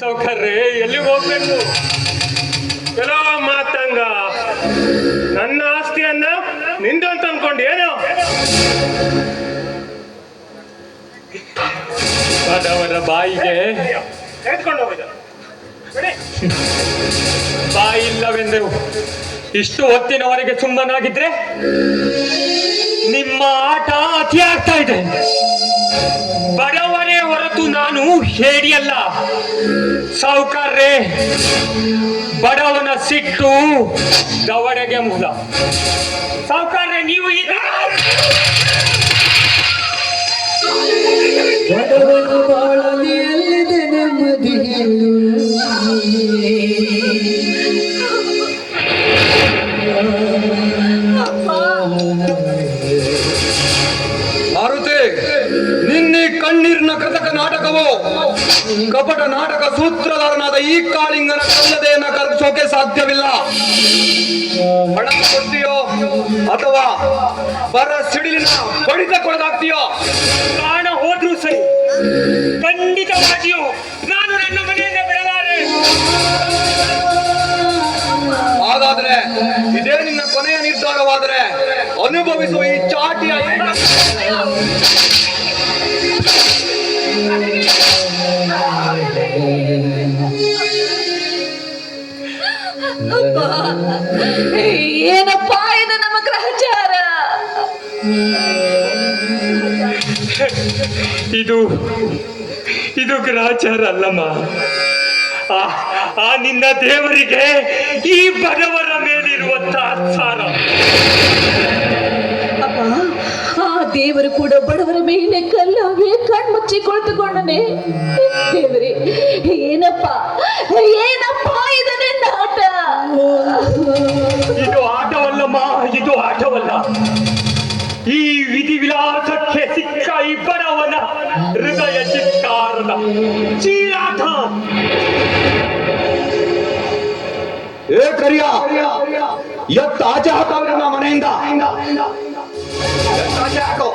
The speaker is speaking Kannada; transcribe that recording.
ಸೌಕರ್ಯ ಎಲ್ಲಿಗೆ ಹೋಗ್ಬೇಕು? ಚಲೋ ಮಾತಂಗ. ನನ್ನ ಆಸ್ತಿಯನ್ನ ನಿಂದು ಅಂತ ಅನ್ಕೊಂಡು ಏನು? ಬಡವರ ಬಾಯಿಗೆ ಬಾಯಿ ಇಲ್ಲವೆಂದರು ಇಷ್ಟು ಹೊತ್ತಿನವರೆಗೆ ಸುಮ್ಮನಾಗಿದ್ರೆ ನಿಮ್ಮ ಆಟ ಅತಿ ಆಗ್ತಾ ಇದೆ. ಹೇಡಿಯಲ್ಲ. ಸಾಹುಕಾರ್ರೆ ಬಡವನ ಸಿಟ್ಟು ದವಡೆಗೆ ಮೂಲ ಸಾಹುಕಾರ್ರೆ ನೀವು ಈಗ ಕಣ್ಣೀರಿನ ಕೃತಕ ನಾಟಕವು? ಕಪಟ ನಾಟಕ ಸೂತ್ರಧಾರನಾದ ಈ ಕಾಳಿಂಗನ ಕಲ್ಲದೆಯನ್ನ ಕರಗಿಸೋಕೆ ಸಾಧ್ಯವಿಲ್ಲ. ಹಣ ಕೊಡ್ತೀಯೋ ಅಥವಾ ಬರ ಸಿಡಿಲಿನ ಬಡಿತಕ್ಕೊಳಗಾಗ್ತೀಯೋ ಪ್ರಾಣ ಹೋದ್ರೂ ಸರಿ. ಖಂಡಿತವಾಗಿಯೂ ನಾನು ನನ್ನ ಮನೆಯಿಂದ ಬಿಡಲಾರೆ. ಹಾಗಾದ್ರೆ ಇದೇ ನಿನ್ನ ಕೊನೆಯ ನಿರ್ಧಾರವಾದರೆ ಅನುಭವಿಸುವ ಈ ಚಾಟಿಯ ಏನಪ್ಪ ಇದು ನಮ್ಮ ಗ್ರಹಚಾರ? ಇದು ಇದು ಗ್ರಹಚಾರ ಅಲ್ಲಮ್ಮ. ಆ ನಿನ್ನ ದೇವರಿಗೆ ಈ ಬಡವರ ಮೇಲಿರುವಂತಹ ತಾತ್ಸಾರ ದೇವರು ಕೂಡ ಬಡವರ ಮೇಲೆ ಕಲ್ಲಾಗಿ ಕಣ್ಮುಚ್ಚಿ ಕುಳಿತುಕೊಂಡನೆ ದೇವರೇ ಏನಪ್ಪ ಏನಪ್ಪ ಇದನ್ನ ಆಟ ಇದು ಆಟವಲ್ಲಮ್ಮ ಇದು ಆಟವಲ್ಲ. ಈ ವಿಧಿ ವಿಲಾಸಕ್ಕೆ ಸಿಕ್ಕ ಈ ಬಡವನ ಹೃದಯ ಚಿತ್ತಾರದ ಚೀರಾಟ ಏ ಕರಿಯ ಎತ್ತ ಆಚೆ ಹಾಕವ್ರೆ ನಮ್ಮ ಮನೆಯಿಂದ ಎತ್ತ ಆಚೆ ಹಾಕು